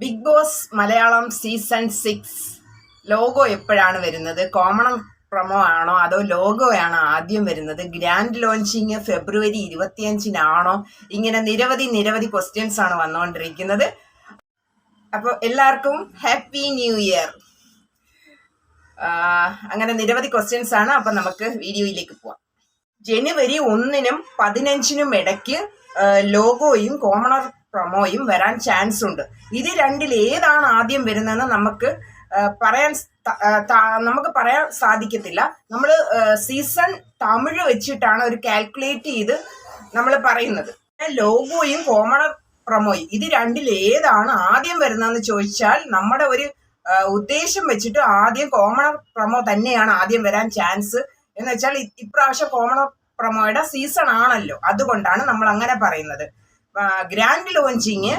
Bigg Boss Malayalam season six logo എപ്പോഴാണ് വരുന്നത്? Common promo ആണോ? അതോ ലോഗോയാണോ ആദ്യം വരുന്നത്? ഗ്രാൻഡ് ലോഞ്ചിങ് ഫെബ്രുവരി ഇരുപത്തിയഞ്ചിനാണോ? ഇങ്ങനെ നിരവധി നിരവധി ക്വസ്റ്റ്യൻസ് ആണ് വന്നുകൊണ്ടിരിക്കുന്നത്. അപ്പോൾ എല്ലാവർക്കും ഹാപ്പി ന്യൂ ഇയർ. അങ്ങനെ നിരവധി ക്വസ്റ്റ്യൻസ് ആണ്. അപ്പം നമുക്ക് വീഡിയോയിലേക്ക് പോവാം. ജനുവരി ഒന്നിനും പതിനഞ്ചിനും ഇടയ്ക്ക് ലോഗോയും കോമണർ പ്രൊമോയും വരാൻ ചാൻസ് ഉണ്ട്. ഇത് രണ്ടിൽ ഏതാണ് ആദ്യം വരുന്നതെന്ന് നമുക്ക് പറയാൻ നമുക്ക് പറയാൻ സാധിക്കത്തില്ല. നമ്മൾ സീസൺ തമിഴ് വെച്ചിട്ടാണ് ഒരു കാൽക്കുലേറ്റ് ചെയ്ത് നമ്മൾ പറയുന്നത്. ലോഗോയും കോമണർ പ്രൊമോയും ഇത് രണ്ടിൽ ഏതാണ് ആദ്യം വരുന്നതെന്ന് ചോദിച്ചാൽ നമ്മുടെ ഒരു ഉദ്ദേശം വെച്ചിട്ട് ആദ്യം കോമണർ പ്രൊമോ തന്നെയാണ് ആദ്യം വരാൻ ചാൻസ് എന്ന് വെച്ചാൽ ഇപ്രാവശ്യം കോമണർ പ്രൊമോയുടെ സീസൺ ആണല്ലോ. അതുകൊണ്ടാണ് നമ്മൾ അങ്ങനെ പറയുന്നത്. ഗ്രാൻഡ് ലോഞ്ചിങ്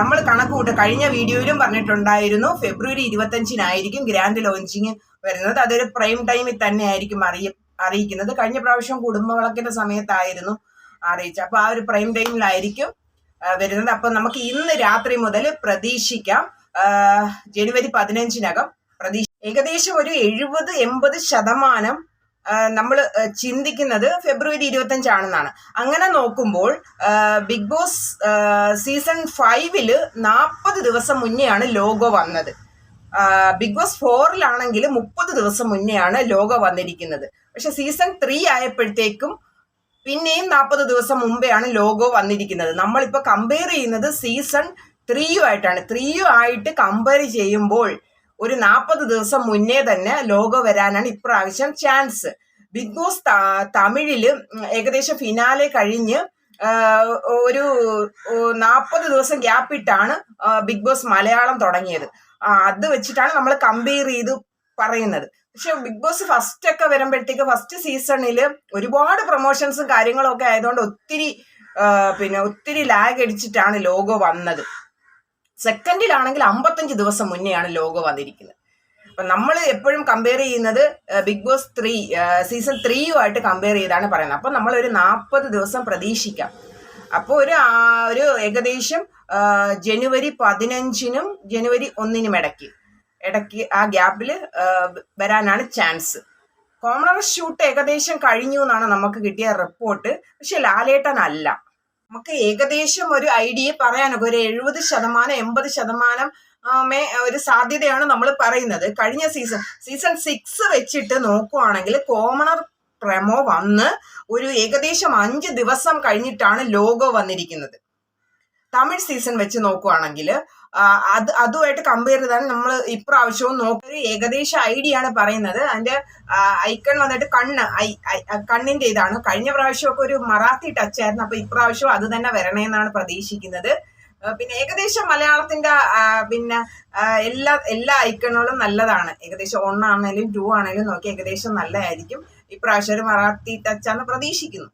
നമ്മൾ കണക്ക് കഴിഞ്ഞ വീഡിയോയിലും പറഞ്ഞിട്ടുണ്ടായിരുന്നു ഫെബ്രുവരി ഇരുപത്തഞ്ചിനായിരിക്കും ഗ്രാൻഡ് ലോഞ്ചിങ് വരുന്നത്. അതൊരു പ്രൈം ടൈമിൽ തന്നെ ആയിരിക്കും അറിയ അറിയിക്കുന്നത്. കഴിഞ്ഞ പ്രാവശ്യം കുടുംബവിളക്കിന്റെ സമയത്തായിരുന്നു അറിയിച്ചത്. അപ്പൊ ആ ഒരു പ്രൈം ടൈമിലായിരിക്കും വരുന്നത്. അപ്പൊ നമുക്ക് ഇന്ന് രാത്രി മുതൽ പ്രതീക്ഷിക്കാം. ജനുവരി പതിനഞ്ചിനകം പ്രതീക്ഷ ഏകദേശം ഒരു എഴുപത് എൺപത് ശതമാനം നമ്മൾ ചിന്തിക്കുന്നത് ഫെബ്രുവരി ഇരുപത്തഞ്ചാണെന്നാണ്. അങ്ങനെ നോക്കുമ്പോൾ ബിഗ് ബോസ് സീസൺ ഫൈവിൽ നാൽപ്പത് ദിവസം മുന്നെയാണ് ലോഗോ വന്നത്. ബിഗ് ബോസ് ഫോറിലാണെങ്കിൽ മുപ്പത് ദിവസം മുന്നെയാണ് ലോഗോ വന്നിരിക്കുന്നത്. പക്ഷെ സീസൺ ത്രീ ആയപ്പോഴത്തേക്കും പിന്നെയും നാൽപ്പത് ദിവസം മുമ്പെയാണ് ലോഗോ വന്നിരിക്കുന്നത്. നമ്മളിപ്പോൾ കമ്പയർ ചെയ്യുന്നത് സീസൺ ത്രീയു ആയിട്ടാണ് ത്രീയു ആയിട്ട് കമ്പയർ ചെയ്യുമ്പോൾ ഒരു നാൽപ്പത് ദിവസം മുന്നേ തന്നെ ലോഗോ വരാനാണ് ഇപ്രാവശ്യം ചാൻസ് ബിഗ് ബോസ് തമിഴിൽ ഏകദേശം ഫിനാലെ കഴിഞ്ഞ് ഒരു നാൽപ്പത് ദിവസം ഗ്യാപ്പിട്ടാണ് ബിഗ് ബോസ് മലയാളം തുടങ്ങിയത്. അത് വെച്ചിട്ടാണ് നമ്മൾ കമ്പയർ ചെയ്ത് പറയുന്നത്. പക്ഷെ ബിഗ് ബോസ് ഫസ്റ്റ് ഒക്കെ വരുമ്പോഴത്തേക്ക് ഫസ്റ്റ് സീസണിൽ ഒരുപാട് പ്രൊമോഷൻസും കാര്യങ്ങളും ഒക്കെ ആയതുകൊണ്ട് ഒത്തിരി പിന്നെ ഒത്തിരി ലാഗ് അടിച്ചിട്ടാണ് ലോഗോ വന്നത്. സെക്കൻഡിലാണെങ്കിൽ അമ്പത്തഞ്ച് ദിവസം മുന്നെയാണ് ലോഗോ വന്നിരിക്കുന്നത്. അപ്പൊ നമ്മൾ എപ്പോഴും കമ്പയർ ചെയ്യുന്നത് ബിഗ് ബോസ് ത്രീ സീസൺ ത്രീയുമായിട്ട് കമ്പയർ ചെയ്താണ് പറയുന്നത്. അപ്പൊ നമ്മൾ ഒരു നാൽപ്പത് ദിവസം പ്രതീക്ഷിക്കാം. അപ്പോൾ ഒരു ഒരു ഏകദേശം ജനുവരി പതിനഞ്ചിനും ജനുവരി ഒന്നിനും ഇടയ്ക്ക് ഇടയ്ക്ക് ആ ഗ്യാപ്പിൽ വരാനാണ് ചാൻസ് കോമണർ ഷൂട്ട് ഏകദേശം കഴിഞ്ഞു എന്നാണ് നമുക്ക് കിട്ടിയ റിപ്പോർട്ട് പക്ഷെ ലാലേട്ടൻ അല്ല നമുക്ക് ഏകദേശം ഒരു ഐഡിയ പറയാനൊക്കെ ഒരു എഴുപത് ശതമാനം എൺപത് ശതമാനം മേ ഒരു സാധ്യതയാണ് നമ്മൾ പറയുന്നത്. കഴിഞ്ഞ സീസൺ സീസൺ സിക്സ് വെച്ചിട്ട് നോക്കുവാണെങ്കിൽ കോമണർ പ്രമോ വന്ന് ഒരു ഏകദേശം അഞ്ച് ദിവസം കഴിഞ്ഞിട്ടാണ് ലോഗോ വന്നിരിക്കുന്നത്. തമിഴ് സീസൺ വെച്ച് നോക്കുവാണെങ്കിൽ അത് അതുമായിട്ട് കമ്പയർ ചെയ്താൽ നമ്മൾ ഇപ്രാവശ്യവും നോക്കൊരു ഏകദേശം ഐഡിയ ആണ് പറയുന്നത്. അതിന്റെ ഐക്കൺ വന്നിട്ട് കണ്ണ് ഐ കണ്ണിന്റെ ഇതാണ്. കഴിഞ്ഞ പ്രാവശ്യമൊക്കെ ഒരു മറാത്തി ടച്ച് ആയിരുന്നു. അപ്പൊ ഇപ്രാവശ്യം അത് തന്നെ വരണേന്നാണ് പ്രതീക്ഷിക്കുന്നത്. പിന്നെ ഏകദേശം മലയാളത്തിന്റെ പിന്നെ എല്ലാ എല്ലാ ഐക്കണുകളും നല്ലതാണ്. ഏകദേശം ഒന്നാണേലും ടു ആണെങ്കിലും നോക്കി ഏകദേശം നല്ലതായിരിക്കും. ഇപ്രാവശ്യം ഒരു മറാത്തി ടച്ചാന്ന് പ്രതീക്ഷിക്കുന്നു.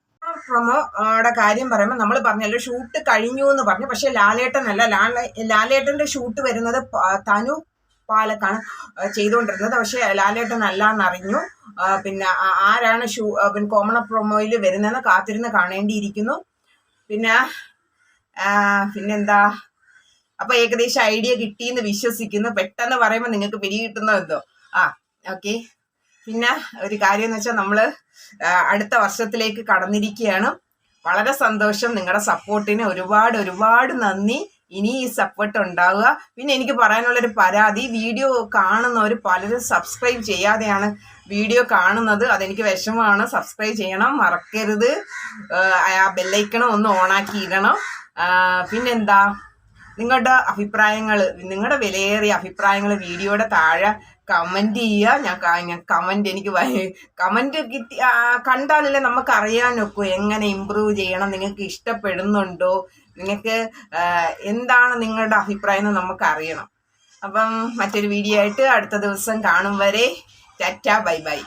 പ്രൊമോയുടെ കാര്യം പറയുമ്പോൾ നമ്മൾ പറഞ്ഞല്ലോ ഷൂട്ട് കഴിഞ്ഞു എന്ന് പറഞ്ഞു. പക്ഷെ ലാലേട്ടനല്ല. ലാല ലാലേട്ടന്റെ ഷൂട്ട് വരുന്നത് തനു പാലക്കാണ് ചെയ്തുകൊണ്ടിരുന്നത്. പക്ഷെ ലാലേട്ടൻ അല്ല എന്നറിഞ്ഞു പിന്നെ ആരാണ് ഷൂ പിന്നെ കോമണ പ്രൊമോയിൽ വരുന്നതെന്ന് കാത്തിരുന്ന് കാണേണ്ടിയിരിക്കുന്നു. പിന്നെ പിന്നെന്താ? അപ്പൊ ഏകദേശം ഐഡിയ കിട്ടിയെന്ന് വിശ്വസിക്കുന്നു. പെട്ടെന്ന് പറയുമ്പോൾ നിങ്ങൾക്ക് പിരി കിട്ടുന്നതെന്തോ? ആ ഓക്കെ. പിന്നെ ഒരു കാര്യം എന്ന് വെച്ചാൽ നമ്മൾ അടുത്ത വർഷത്തിലേക്ക് കടന്നിരിക്കുകയാണ് വളരെ സന്തോഷം. നിങ്ങളുടെ സപ്പോർട്ടിന് ഒരുപാട് ഒരുപാട് നന്ദി. ഇനി ഈ സപ്പോർട്ട് ഉണ്ടാവുക. പിന്നെ എനിക്ക് പറയാനുള്ളൊരു പരാതി വീഡിയോ കാണുന്നവർ പലരും സബ്സ്ക്രൈബ് ചെയ്യാതെയാണ് വീഡിയോ കാണുന്നത്. അതെനിക്ക് വിഷമമാണ്. സബ്സ്ക്രൈബ് ചെയ്യണം മറക്കരുത്. ആ, ബെല്ലൈക്കണം ഒന്ന് ഓണാക്കി ഇടണം. പിന്നെന്താ? നിങ്ങളുടെ അഭിപ്രായങ്ങൾ നിങ്ങളുടെ വിലയേറിയ അഭിപ്രായങ്ങൾ വീഡിയോയുടെ താഴെ കമന്റ് ചെയ്യുക ഞാൻ കമന്റ് എനിക്ക് കമന്റ് കിട്ടി കണ്ടാലല്ലേ നമുക്ക് അറിയാൻ അറിയാനൊക്കൂ എങ്ങനെ ഇമ്പ്രൂവ് ചെയ്യണം? നിങ്ങൾക്ക് ഇഷ്ടപ്പെടുന്നുണ്ടോ? നിങ്ങൾക്ക് എന്താണ് നിങ്ങളുടെ അഭിപ്രായം എന്ന് നമുക്ക് അറിയണം അപ്പം മറ്റൊരു വീഡിയോ ആയിട്ട് അടുത്ത ദിവസം കാണും വരെ. Tata bye bye.